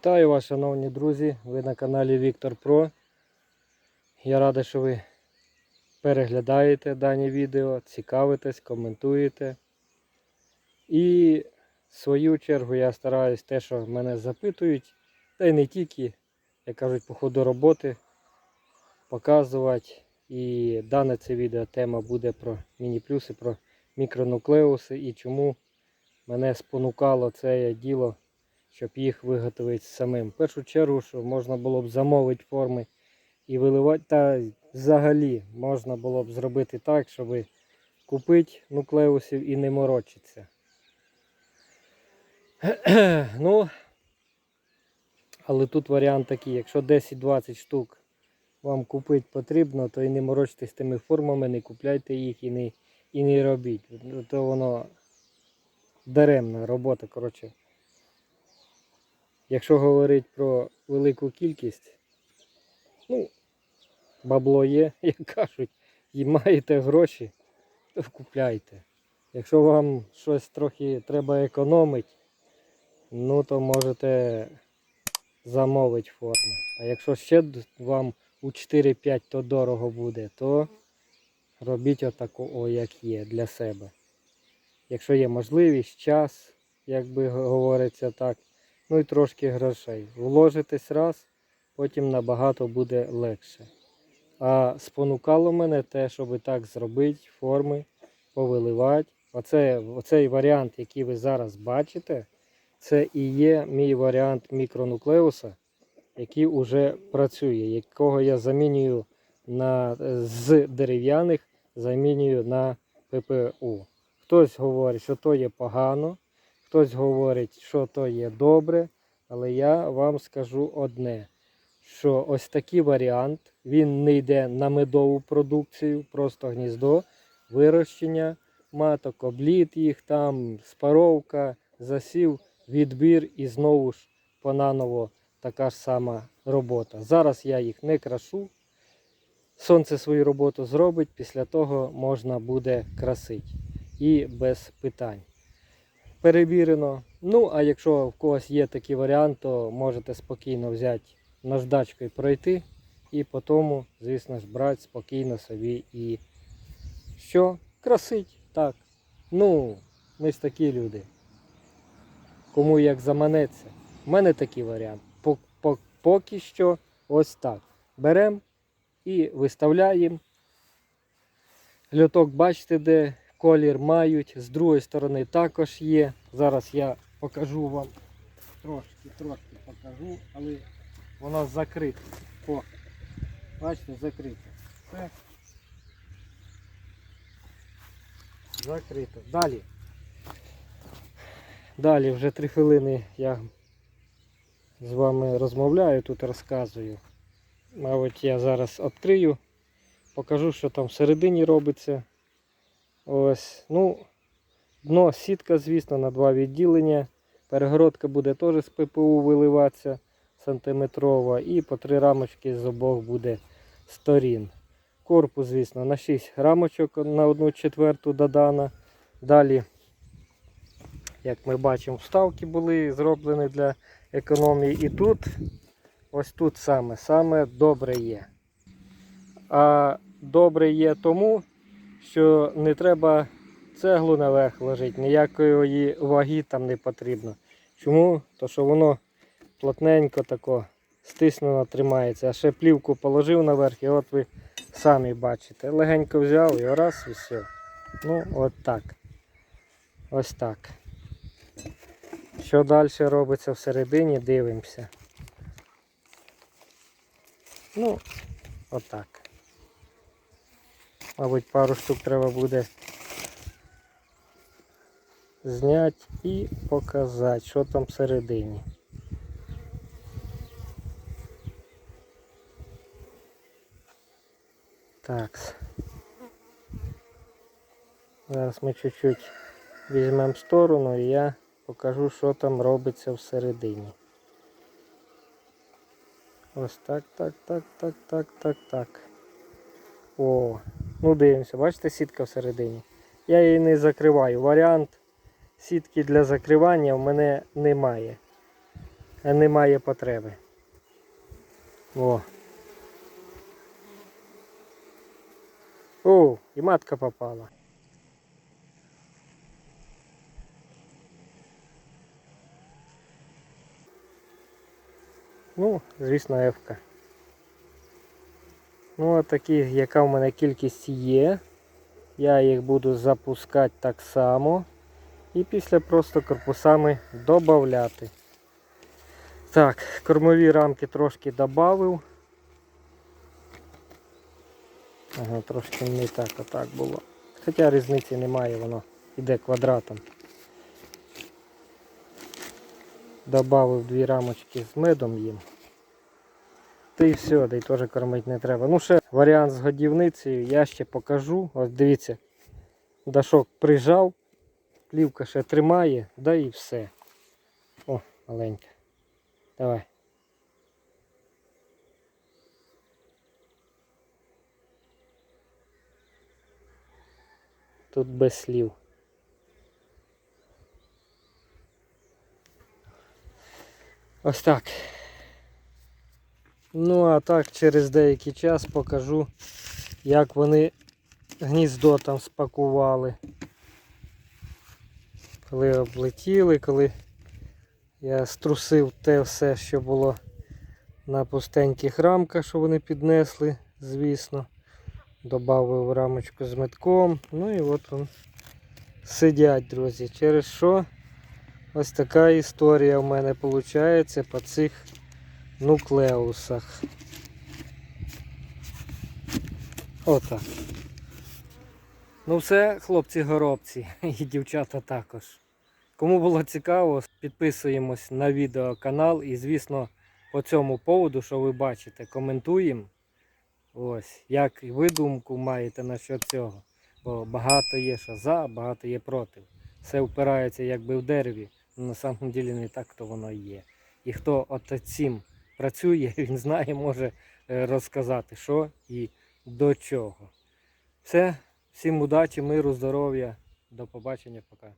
Вітаю вас, шановні друзі! Ви на каналі Віктор Про. Я радий, що ви переглядаєте дані відео, цікавитесь, коментуєте. І в свою чергу я стараюсь те, що мене запитують, та й не тільки, як кажуть, по ходу роботи показувати. І дане це відео тема буде про міні-плюси, про мікронуклеуси і чому мене спонукало це діло щоб їх виготовити самим. В першу чергу, що можна було б замовити форми і виливати, та взагалі можна було б зробити так, щоб купити нуклеусів і не морочитися. ну, але тут варіант такий, якщо 10-20 штук вам купити потрібно, то і не морочтесь тими формами, не купляйте їх і не, і не робіть. То воно даремна робота, коротше. Якщо говорити про велику кількість, ну, бабло є, як кажуть, і маєте гроші, то купляйте. Якщо вам щось трохи треба економити, ну то можете замовити форми. А якщо ще вам у 4-5 то дорого буде, то робіть отаку, о, як є для себе. Якщо є можливість, час, як би говориться так, ну і трошки грошей. Вложитись раз, потім набагато буде легше. А спонукало мене те, щоб так зробити, форми, повиливати. Оце, оцей варіант, який ви зараз бачите, це і є мій варіант мікронуклеуса, який вже працює, якого я замінюю на, з дерев'яних, замінюю на ППУ. Хтось говорить, що то є погано. Хтось говорить, що то є добре, але я вам скажу одне, що ось такий варіант, він не йде на медову продукцію, просто гніздо, вирощення маток, обліт їх там, спаровка, засів, відбір і знову ж понаново така ж сама робота. Зараз я їх не крашу. Сонце свою роботу зробить, після того можна буде красити. І без питань перевірено. Ну, а якщо в когось є такий варіант, то можете спокійно взяти наждачку і пройти. І потім, звісно ж, брати спокійно собі і що? Красить. Так. Ну, ми ж такі люди. Кому як заманеться. У мене такий варіант. Поки що ось так. Беремо і виставляємо. Льоток, бачите, де колір мають, з другої сторони також є. Зараз я покажу вам трошки, трошки покажу, але вона закрита. О, бачите, закрита. Все. Закрито. Далі. Далі вже три хвилини я з вами розмовляю, тут розказую. Мабуть, я зараз відкрию, покажу, що там всередині робиться. Ось, ну, Дно сітка, звісно, на два відділення. Перегородка буде теж з ППУ виливатися сантиметрова. І по три рамочки з обох буде сторін. Корпус, звісно, на 6 рамочок на 1 четверту додана. Далі, як ми бачимо, вставки були зроблені для економії. І тут, ось тут саме, саме добре є. А добре є тому, що не треба цеглу наверх ложити, ніякої ваги там не потрібно. Чому? То що воно плотненько тако стиснено тримається. А ще плівку положив наверх і от ви самі бачите. Легенько взяв і раз і все. Ну от так. Ось так. Що далі робиться всередині, дивимося. Ну, отак. Мабуть, пару штук треба буде зняти і показати, що там всередині. Так. Зараз ми чуть-чуть візьмемо сторону і я покажу, що там робиться всередині. Ось так, так, так, так, так, так, так. О, ну дивимося, бачите, сітка всередині. Я її не закриваю. Варіант сітки для закривання в мене немає. немає потреби. О. О, і матка попала. Ну, звісно, Ефка. Ну, а такі, яка в мене кількість є. Я їх буду запускати так само. І після просто корпусами додати. Так, кормові рамки трошки додав. Ага, трошки не так, отак було. Хоча різниці немає, воно йде квадратом. Добавив дві рамочки з медом їм. Та і все, да й теж кормити не треба. Ну ще варіант з годівницею я ще покажу. Ось дивіться, дашок прижав, плівка ще тримає, да і все. О, маленька. Давай. Тут без слів. Ось так. Ну а так через деякий час покажу, як вони гніздо там спакували. Коли облетіли, коли я струсив те все, що було на пустеньких рамках, що вони піднесли, звісно. Добавив рамочку з метком. Ну і от он сидять, друзі. Через що ось така історія в мене виходить по цих нуклеусах. Отак. Ну все, хлопці-горобці і дівчата також. Кому було цікаво, підписуємось на відеоканал і, звісно, по цьому поводу, що ви бачите, коментуємо. Ось, як ви думку маєте насчет цього. Бо багато є що за, багато є проти. Все впирається якби в дереві, але на самом ділі не так то воно є. І хто от цим працює, він знає, може е, розказати, що і до чого. Все, всім удачі, миру, здоров'я. До побачення, пока.